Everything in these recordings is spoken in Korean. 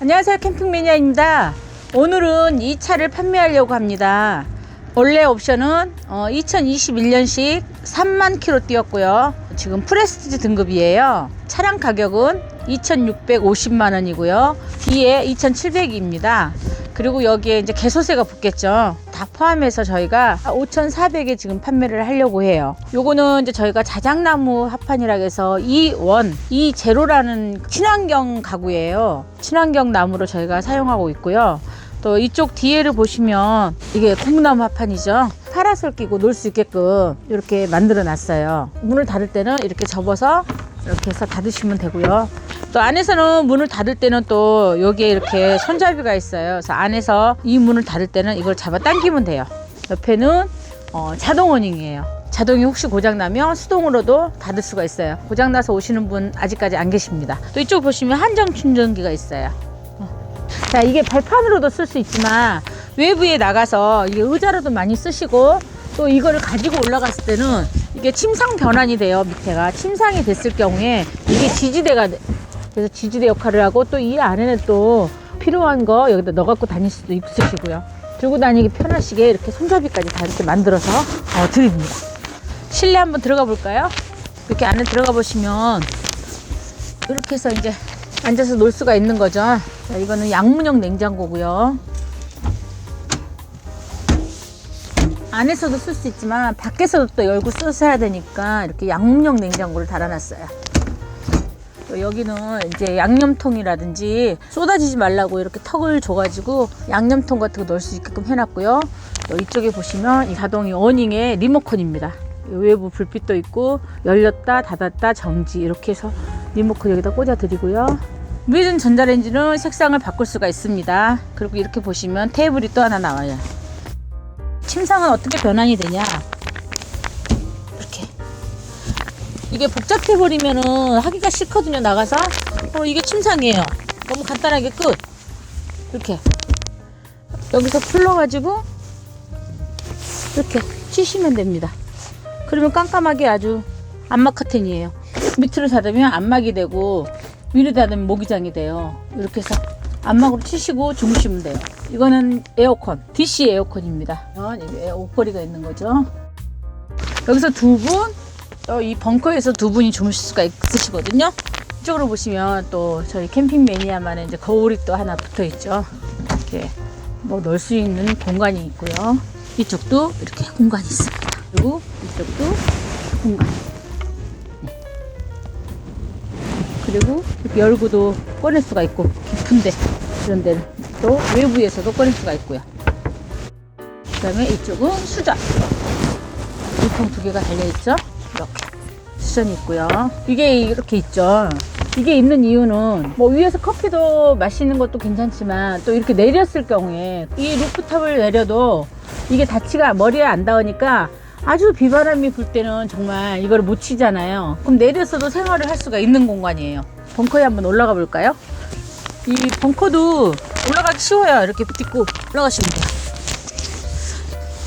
안녕하세요 캠핑 매니아입니다. 오늘은 이 차를 판매하려고 합니다. 원래 옵션은 어, 2021년식 3만 킬로 뛰었고요. 지금 프레스티지 등급이에요. 차량 가격은 2650만 원이고요. 뒤에 2700입니다. 그리고 여기에 이제 개소세가 붙겠죠. 다 포함해서 저희가 5,400에 지금 판매를 하려고 해요. 요거는 이제 저희가 자작나무 합판이라 해서 이원, 이제로라는 친환경 가구예요. 친환경 나무로 저희가 사용하고 있고요. 또 이쪽 뒤에를 보시면 이게 콩나무 합판이죠. 파라솔 끼고 놀 수 있게끔 이렇게 만들어 놨어요. 문을 닫을 때는 이렇게 접어서 이렇게 해서 닫으시면 되고요. 또 안에서는 문을 닫을 때는 또 여기에 이렇게 손잡이가 있어요. 그래서 안에서 이 문을 닫을 때는 이걸 잡아 당기면 돼요. 옆에는 어, 자동 워닝이에요. 자동이 혹시 고장나면 수동으로도 닫을 수가 있어요. 고장나서 오시는 분 아직까지 안 계십니다. 또 이쪽 보시면 한정 충전기가 있어요. 어. 자, 이게 발판으로도 쓸 수 있지만 외부에 나가서 이게 의자로도 많이 쓰시고 또 이거를 가지고 올라갔을 때는 이게 침상 변환이 돼요. 밑에가 침상이 됐을 경우에 이게 지지대가 돼- 그래서 지지대 역할을 하고 또 이 안에는 또 필요한 거 여기다 넣어 갖고 다닐 수도 있으시고요. 들고 다니기 편하시게 이렇게 손잡이까지 다 이렇게 만들어서 어, 드립니다. 실내 한번 들어가 볼까요? 이렇게 안에 들어가 보시면 이렇게 해서 이제 앉아서 놀 수가 있는 거죠. 자, 이거는 양문형 냉장고고요. 안에서도 쓸 수 있지만 밖에서도 또 열고 쓰셔야 되니까 이렇게 양문형 냉장고를 달아놨어요. 또 여기는 이제 양념통이라든지 쏟아지지 말라고 이렇게 턱을 줘가지고 양념통 같은 거 넣을 수 있게끔 해놨고요. 또 이쪽에 보시면 이 자동이 어닝의 리모컨입니다. 이 외부 불빛도 있고 열렸다 닫았다 정지 이렇게 해서 리모컨 여기다 꽂아 드리고요. 무회전 전자레인지는 색상을 바꿀 수가 있습니다. 그리고 이렇게 보시면 테이블이 또 하나 나와요. 침상은 어떻게 변환이 되냐? 이게 복잡해 버리면은 하기가 싫거든요 나가서. 어 이게 침상이에요. 너무 간단하게 끝. 이렇게. 여기서 풀러 가지고 이렇게 치시면 됩니다. 그러면 깜깜하게 아주 안막 커튼이에요. 밑으로 닫으면 안막이 되고 위로 닫으면 모기장이 돼요. 이렇게 해서 안막으로 치시고 주무시면 돼요. 이거는 에어컨 DC 에어컨입니다. 옷걸이가 있는 거죠. 여기서 두분 또 이 벙커에서 두 분이 주무실 수가 있으시거든요. 이쪽으로 보시면 또 저희 캠핑 매니아만의 이제 거울이 또 하나 붙어 있죠. 이렇게 뭐 넣을 수 있는 공간이 있고요. 이쪽도 이렇게 공간이 있습니다. 그리고 이쪽도 공간. 네. 그리고 이렇게 열고도 꺼낼 수가 있고 깊은데 이런 데는 또 외부에서도 꺼낼 수가 있고요. 그 다음에 이쪽은 수전. 물통 두 개가 달려 있죠. 이렇게 수전이 있고요. 이게 이렇게 있죠. 이게 있는 이유는 뭐 위에서 커피도 마시는 것도 괜찮지만 또 이렇게 내렸을 경우에 이 루프탑을 내려도 이게 닿지가 머리에 안 닿으니까 아주 비바람이 불 때는 정말 이걸 못 치잖아요. 그럼 내려서도 생활을 할 수가 있는 공간이에요. 벙커에 한번 올라가 볼까요? 이 벙커도 올라가기 쉬워요. 이렇게 딛고 올라가시면 돼요.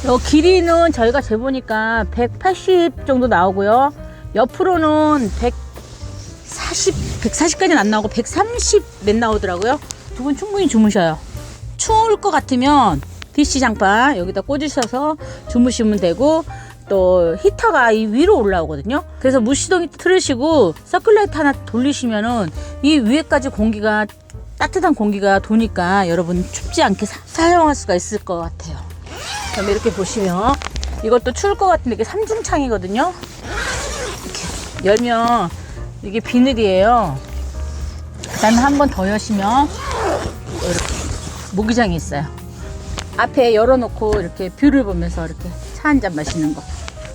요 길이는 저희가 재보니까 180 정도 나오고요. 옆으로는 140, 140까지는 안 나오고 130몇 나오더라고요. 두 분 충분히 주무셔요. 추울 것 같으면 DC 장판 여기다 꽂으셔서 주무시면 되고 또 히터가 이 위로 올라오거든요. 그래서 무시동이 틀으시고 서큘레이터 하나 돌리시면은 이 위에까지 공기가 따뜻한 공기가 도니까 여러분 춥지 않게 사, 사용할 수가 있을 것 같아요. 그다음에 이렇게 보시면 이것도 추울 것 같은데 이게 삼중창이거든요. 이렇게 열면 이게 비늘이에요. 그다음에 한번 더 여시면 이렇게 모기장이 있어요. 앞에 열어놓고 이렇게 뷰를 보면서 이렇게 차 한 잔 마시는 거.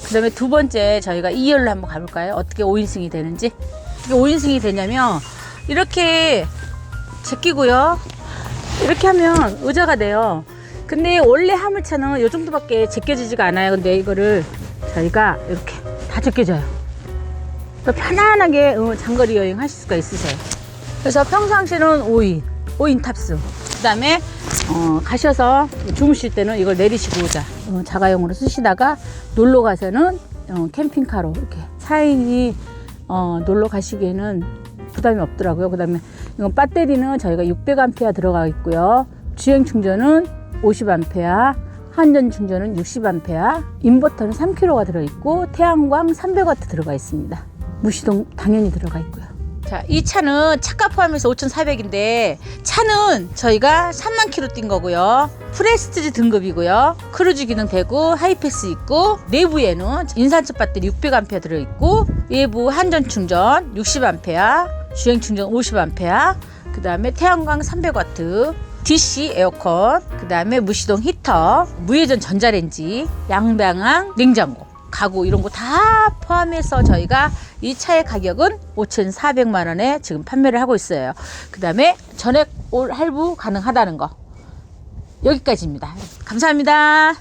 그 다음에 두 번째 저희가 2열로 한번 가볼까요? 어떻게 5인승이 되는지. 이게 5인승이 되냐면 이렇게 제끼고요. 이렇게 하면 의자가 돼요. 근데 원래 화물차는 이 정도밖에 제껴지지가 않아요. 근데 이거를 저희가 이렇게 다 제껴져요. 또 편안하게 어, 장거리 여행 하실 수가 있으세요. 그래서 평상시는 5인, 5인 탑승. 그 다음에 어, 가셔서 주무실 때는 이걸 내리시고 오자. 어, 자가용으로 쓰시다가 놀러 가서는 어, 캠핑카로 이렇게 4인이 어, 놀러 가시기에는 부담이 없더라고요. 그 다음에 이건 배터리는 저희가 600A 들어가 있고요. 주행 충전은 50A, 한전 충전은 60A, 인버터는 3kg가 들어있고 태양광 300W 들어가 있습니다. 무시동 당연히 들어가 있고요. 자, 이 차는 차가 포함해서 5,400인데 차는 저희가 3만 킬로 뛴 거고요. 프레스티지 등급이고요. 크루즈 기능 되고 하이패스 있고 내부에는 인산철 배터리 600A 들어 있고 외부 한전 충전 60A, 주행 충전 50A, 그다음에 태양광 300W, DC 에어컨, 그 다음에 무시동 히터, 무회전 전자레인지, 양방향 냉장고, 가구 이런 거 다 포함해서 저희가 이 차의 가격은 5,400만 원에 지금 판매를 하고 있어요. 그 다음에 전액 올 할부 가능하다는 거. 여기까지입니다. 감사합니다.